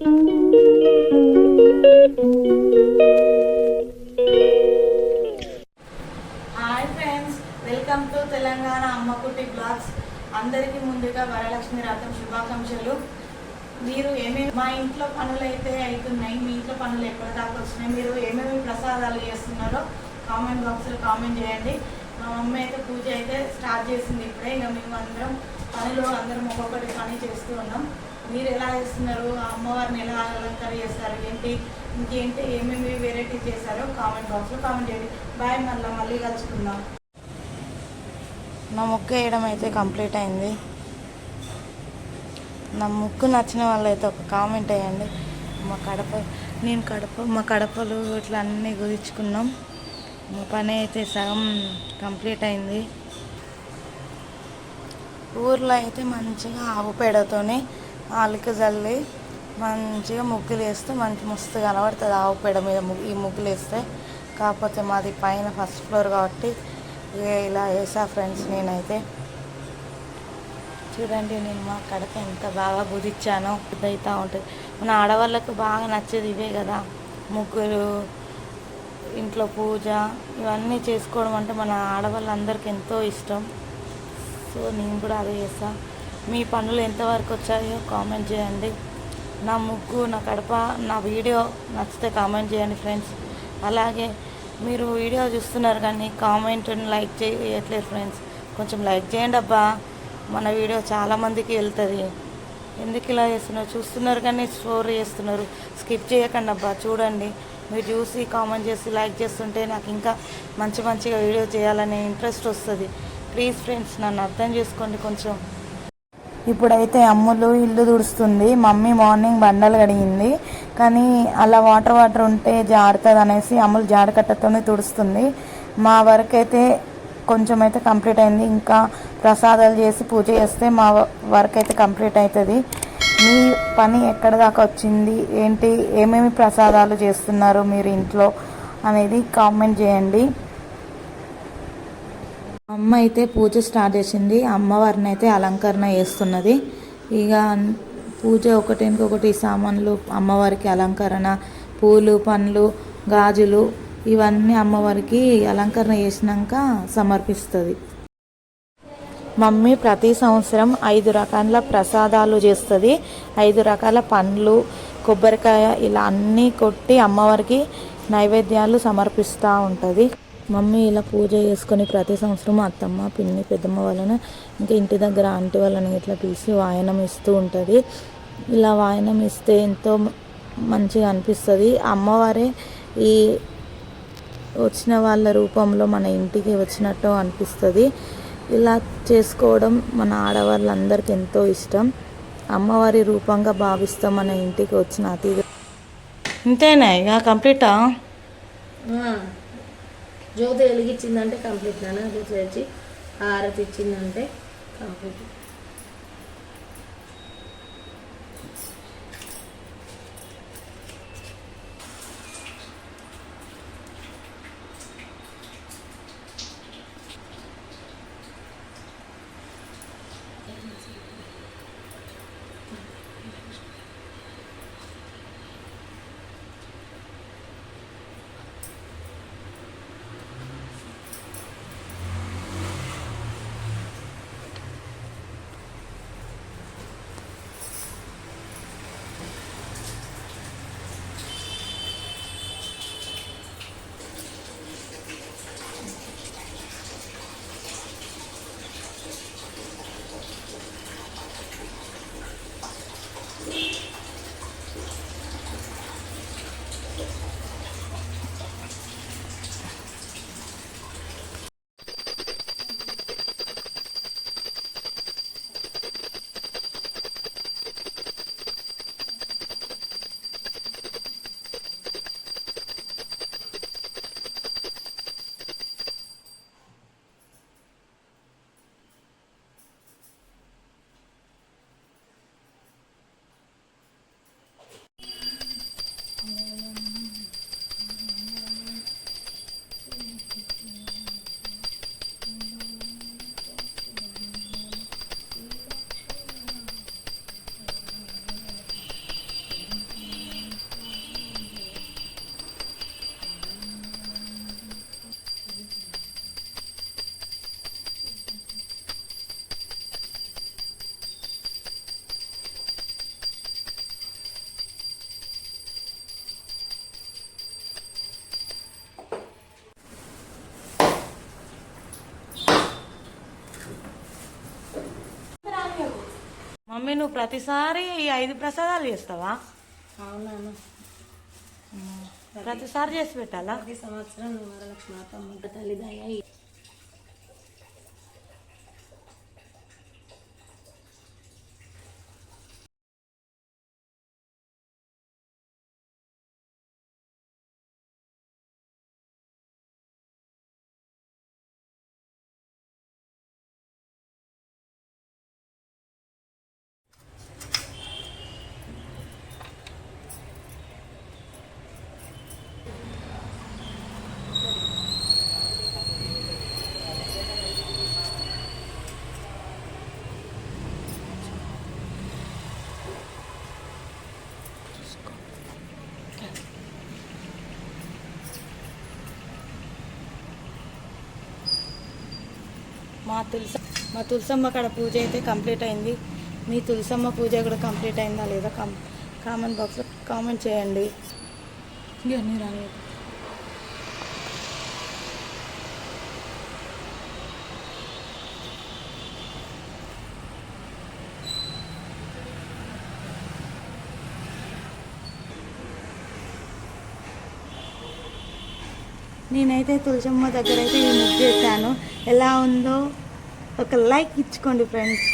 Hi friends welcome to Telangana అమ్మకుటి blogs. అందరికీ ముందుగా వరలక్ష్మి రథం శుభాకాంక్షలు. మీరు ఏమేమి మా ఇంట్లో పనులు అయితే అవుతున్నాయి మీ ఇంట్లో పనులు ఎక్కడ దాకా వచ్చినాయి మీరు ఏమేమి ప్రసాదాలు చేస్తున్నారో కామెంట్ బాక్స్లో కామెంట్ చేయండి. మా మమ్మీ అయితే పూజ అయితే స్టార్ట్ చేసింది ఇప్పుడే. ఇక మేము అందరం పనులు అందరం ఒక్కొక్కటి పని చేస్తూ ఉన్నాం. మీరు ఎలా చేస్తున్నారు? అమ్మవారిని ఎలా అలంకారం చేస్తారు? ఏంటి? ఇంకేంటి? ఏమేమి వెరైటీ చేశారో కామెంట్ బాక్స్లో కామెంట్ చేయండి. బాయ్ మళ్ళీ మళ్ళీ కలుసుకుందాం. నా ముక్కు వేయడం అయితే కంప్లీట్ అయింది. నా ముక్కు నచ్చిన వాళ్ళైతే ఒక కామెంట్ వేయండి. మా కడప నేను కడప మా కడపలు ఇట్లా అన్నీ కుదిర్చుకున్నాం మా పని అయితే సగం కంప్లీట్ అయింది. ఊర్లో అయితే మంచిగా ఆవు పేడతోనే ఆలిక చల్లి మంచిగా ముగ్గులు వేస్తే మంచి మస్తు కనబడుతుంది. ఆవు పేడ మీద ముగ్గు ఈ ముగ్గులు వేస్తే. కాకపోతే మాది పైన ఫస్ట్ ఫ్లోర్ కాబట్టి ఇలా వేసా ఫ్రెండ్స్ నేనైతే. చూడండి నేను మా కడప ఎంత బాగా కుదిర్చానో ఇదైతే ఉంటుంది. మన ఆడవాళ్ళకు బాగా నచ్చేది ఇవే కదా. ముగ్గులు ఇంట్లో పూజ ఇవన్నీ చేసుకోవడం అంటే మన ఆడవాళ్ళందరికీ ఎంతో ఇష్టం. సో నేను కూడా అదే చేస్తా. మీ పనులు ఎంతవరకు వచ్చాయో కామెంట్ చేయండి. నా ముగ్గు నా కడప నా వీడియో నచ్చితే కామెంట్ చేయండి ఫ్రెండ్స్. అలాగే మీరు వీడియో చూస్తున్నారు కానీ కామెంట్ లైక్ చేయట్లేదు ఫ్రెండ్స్. కొంచెం లైక్ చేయండి అబ్బా. మన వీడియో చాలామందికి వెళ్తుంది. ఎందుకు ఇలా చేస్తున్నారు? చూస్తున్నారు కానీ స్టోర్ చేస్తున్నారు. స్కిప్ చేయకండి అబ్బా. చూడండి. మీరు చూసి కామెంట్ చేసి లైక్ చేస్తుంటే నాకు ఇంకా మంచి మంచిగా వీడియో చేయాలనే ఇంట్రెస్ట్ వస్తుంది. ప్లీజ్ ఫ్రెండ్స్ నన్ను అర్థం చేసుకోండి కొంచెం. ఇప్పుడైతే అమ్ములు ఇల్లు తుడుస్తుంది. మమ్మీ మార్నింగ్ బండలు కడిగింది. కానీ అలా వాటర్ వాటర్ ఉంటే జారుతుంది అనేసి అమ్ములు జాడకట్టతోనే తుడుస్తుంది. మా వర్క్ అయితే కొంచెం అయితే కంప్లీట్ అయింది. ఇంకా ప్రసాదాలు చేసి పూజ చేస్తే మా వర్క్ అయితే కంప్లీట్ అవుతుంది. మీ పని ఎక్కడ దాకా వచ్చింది? ఏంటి? ఏమేమి ప్రసాదాలు చేస్తున్నారు మీరు ఇంట్లో? అనేది కామెంట్ చేయండి. అమ్మ అయితే పూజ స్టార్ట్ చేసింది. అమ్మవారిని అయితే అలంకరణ చేస్తున్నది. ఇక పూజ ఒకటి ఇంకొకటి సామాన్లు అమ్మవారికి అలంకరణ పూలు పండ్లు గాజులు ఇవన్నీ అమ్మవారికి అలంకరణ చేసినాక సమర్పిస్తుంది. మమ్మీ ప్రతి సంవత్సరం ఐదు రకాల ప్రసాదాలు చేస్తుంది. ఐదు రకాల పండ్లు కొబ్బరికాయ ఇలా అన్నీ కొట్టి అమ్మవారికి నైవేద్యాలు సమర్పిస్తూ ఉంటుంది. మమ్మీ ఇలా పూజ చేసుకొని ప్రతి సంవత్సరం అత్తమ్మ పిన్ని పెద్దమ్మ వాళ్ళను ఇంకా ఇంటి దగ్గర ఆంటీ వాళ్ళని ఇట్లా పిలిచి వాయనం ఇస్తూ ఉంటుంది. ఇలా వాయనం ఇస్తే ఎంతో మంచిగా అనిపిస్తుంది. అమ్మవారే ఈ వచ్చిన వాళ్ళ రూపంలో మన ఇంటికి వచ్చినట్టు అనిపిస్తుంది. ఇలా చేసుకోవడం మన ఆడవాళ్ళందరికీ ఎంతో ఇష్టం. అమ్మవారి రూపంగా భావిస్తాం మన ఇంటికి వచ్చిన అతిథి ఇంతేనా ఇక కంప్లీటా? జ్యోతి వెలిగించిందంటే కంప్లీట్ నాన్న జ్యోతి. తెచ్చి ఆరతి ఇచ్చిందంటే కంప్లీట్. మమ్మీ నువ్వు ప్రతిసారి ఈ ఐదు ప్రసాదాలు చేస్తావా? అవునాను ప్రతిసారి చేసి పెట్టాలా? ప్రతి సంవత్సరం వరలక్ష్మి తల్లి దయ మా తులస మా తులసమ్మ కాడ పూజ అయితే కంప్లీట్ అయింది. మీ తులసమ్మ పూజ కూడా కంప్లీట్ అయిందా లేదా కం కామెంట్ బాక్స్లో కామెంట్ చేయండి. ఇవన్నీ రాని నేనైతే తులసమ్మ దగ్గర అయితే ఈ ముగ్గు పెట్టాను ఎలా ఉందో ఒక లైక్ ఇచ్చుకోండి ఫ్రెండ్స్.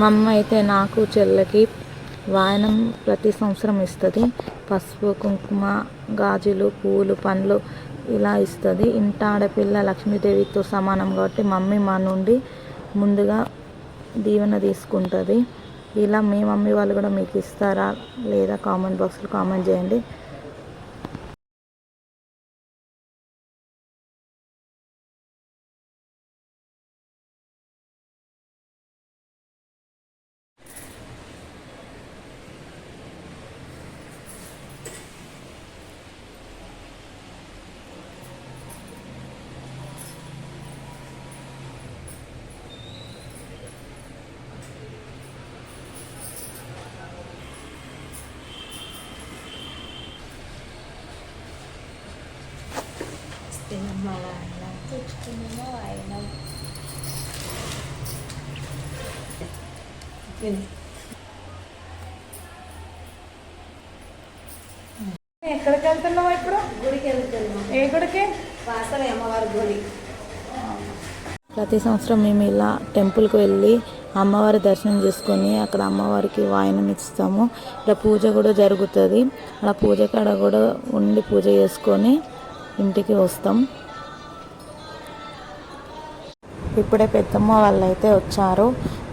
మా అమ్మ అయితే నాకు చెల్లెకి వాయనం ప్రతి సంవత్సరం ఇస్తుంది. పసుపు కుంకుమ గాజులు పూలు పండ్లు ఇలా ఇస్తుంది. ఇంట ఆడపిల్ల లక్ష్మీదేవితో సమానం కాబట్టి మమ్మీ మా నుండి ముందుగా దీవెన తీసుకుంటుంది. ఇలా మీ మమ్మీ వాళ్ళు కూడా మీకు ఇస్తారా లేదా కామెంట్ బాక్స్లో కామెంట్ చేయండి. తెచ్చుకున్నామో ఆయన ఎక్కడికి వెళ్తున్నావు ఇప్పుడు గుడికి వెళ్తున్నాం ఏ గుడికి వాసవి అమ్మవారి గుడి ప్రతి సంవత్సరం మేము ఇలా టెంపుల్కి వెళ్ళి అమ్మవారి దర్శనం చేసుకొని అక్కడ అమ్మవారికి వాయనం ఇస్తాము. ఇక్కడ పూజ కూడా జరుగుతుంది. అలా పూజ కాడ కూడా ఉండి పూజ చేసుకొని ఇంటికి వస్తాం. ఇప్పుడే పెద్దమ్మ వాళ్ళు అయితే వచ్చారు.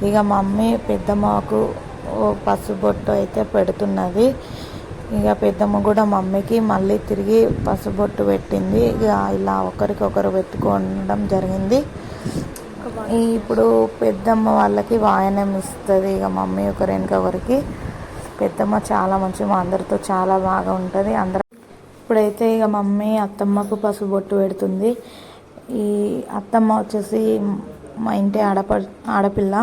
ఇక మమ్మీ పెద్దమ్మకు పసుబొట్టు అయితే పెడుతున్నది. ఇక పెద్దమ్మ కూడా మమ్మీకి మళ్ళీ తిరిగి పసుబొట్టు పెట్టింది. ఇక ఇలా ఒకరికొకరు పెట్టుకోవడం జరిగింది. ఇప్పుడు పెద్దమ్మ వాళ్ళకి వాయనం ఇస్తుంది. ఇక మమ్మీ ఒకరి వెనుక ఒకరికి పెద్దమ్మ చాలా మంచి మా అందరితో చాలా బాగా ఉంటుంది. అందరూ ఇప్పుడైతే ఇక మమ్మీ అత్తమ్మకు పసుపు బొట్టు పెడుతుంది. ఈ అత్తమ్మ వచ్చేసి మా ఇంటి ఆడప ఆడపిల్ల.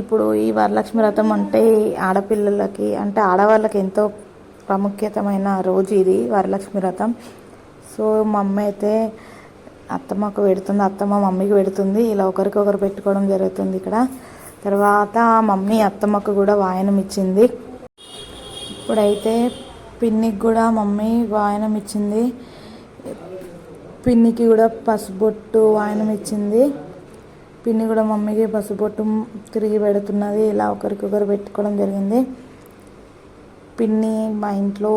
ఇప్పుడు ఈ వరలక్ష్మి వ్రతం అంటే ఆడపిల్లలకి అంటే ఆడవాళ్ళకి ఎంతో ప్రాముఖ్యతమైన రోజు ఇది వరలక్ష్మి వ్రతం. సో మా అమ్మ అయితే అత్తమ్మకు పెడుతుంది అత్తమ్మ మమ్మీకి పెడుతుంది. ఇలా ఒకరికొకరు పెట్టుకోవడం జరుగుతుంది ఇక్కడ. తర్వాత మమ్మీ అత్తమ్మకు కూడా వాయనం ఇచ్చింది. ఇప్పుడైతే పిన్నికి కూడా మమ్మీ వాయనం ఇచ్చింది. పిన్నికి కూడా పసుపొట్టు వాయనం ఇచ్చింది. పిన్ని కూడా మమ్మీకి పసుబొట్టు తిరిగి పెడుతున్నది. ఇలా ఒకరికొకరు పెట్టుకోవడం జరిగింది. పిన్ని మా ఇంట్లో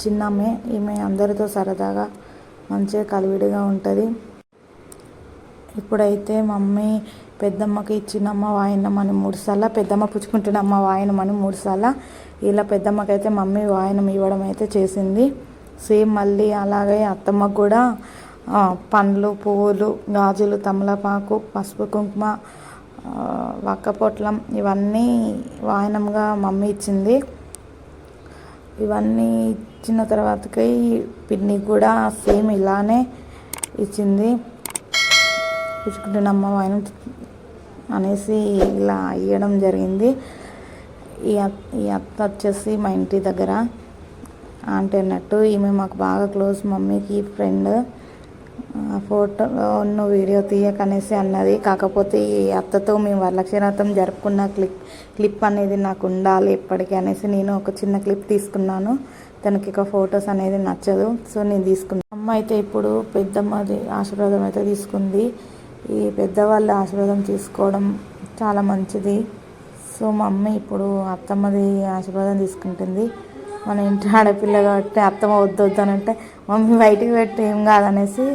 చిన్నమ్మే ఈమె అందరితో సరదాగా మంచిగా కలివిడిగా ఉంటుంది. ఇప్పుడైతే మమ్మీ పెద్దమ్మకి ఇచ్చినమ్మ వాయినమని మూడుసార్లు పెద్దమ్మ పుచ్చుకుంటున్నమ్మ వాయినమని మూడుసార్లు ఇలా పెద్దమ్మకైతే మమ్మీ వాయనం ఇవ్వడం అయితే చేసింది. సేమ్ మళ్ళీ అలాగే అత్తమ్మకు కూడా పండ్లు పువ్వులు గాజులు తమలపాకు పసుపు కుంకుమ వక్క పొట్లం ఇవన్నీ వాయనంగా మమ్మీ ఇచ్చింది. ఇవన్నీ ఇచ్చిన తర్వాతకి పిన్ని కూడా సేమ్ ఇలానే ఇచ్చింది. ఇచ్చుకుంటున్నమ్మ వాయనం అనేసి ఇలా ఇవ్వడం జరిగింది. ఈ ఈ అత్త వచ్చేసి మా ఇంటి దగ్గర. ఆంటీ అన్నట్టు ఈమె మాకు బాగా క్లోజ్ మమ్మీకి ఫ్రెండ్. ఫోటో నువ్వు వీడియో తీయకనేసి అన్నది. కాకపోతే ఈ అత్తతో మేము వరలక్ష్మి వ్రతం జరుపుకున్న క్లిప్ క్లిప్ అనేది నాకు ఉండాలి ఎప్పటికీ అనేసి నేను ఒక చిన్న క్లిప్ తీసుకున్నాను. తనకి ఇక ఫొటోస్ అనేది నచ్చదు. సో నేను తీసుకున్నాను అమ్మ అయితే ఇప్పుడు పెద్దమ్మది ఆశీర్వాదం అయితే తీసుకుంది. ఈ పెద్దవాళ్ళ ఆశీర్వాదం తీసుకోవడం చాలా మంచిది. సో మా అమ్మ ఇప్పుడు అత్తమ్మది ఆశీర్వాదం తీసుకుంటుంది. మన ఇంటి ఆడపిల్ల కాబట్టి అత్తమ్మ వద్దు వద్దు అని అంటే మమ్మీ బయటికి పెట్టి ఏం కాదనేసి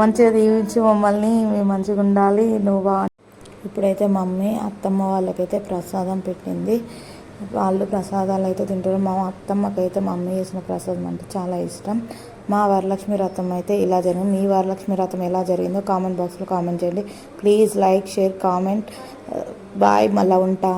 మంచిగా దీవించి మమ్మల్ని మేము మంచిగా ఉండాలి నువ్వు బా ఇప్పుడైతే మమ్మీ అత్తమ్మ వాళ్ళకైతే ప్రసాదం పెట్టింది. వాళ్ళు ప్రసాదాలు అయితే తింటారు. మా అత్తమ్మకైతే మా అమ్మ చేసిన ప్రసాదం అంటే చాలా ఇష్టం. మా వరలక్ష్మి వ్రతం అయితే ఇలా జరిగింది. మీ వరలక్ష్మి వ్రతం ఎలా జరిగిందో కామెంట్ బాక్స్లో కామెంట్ చేయండి. Please like share comment. Bye మళ్ళీ ఉంటా.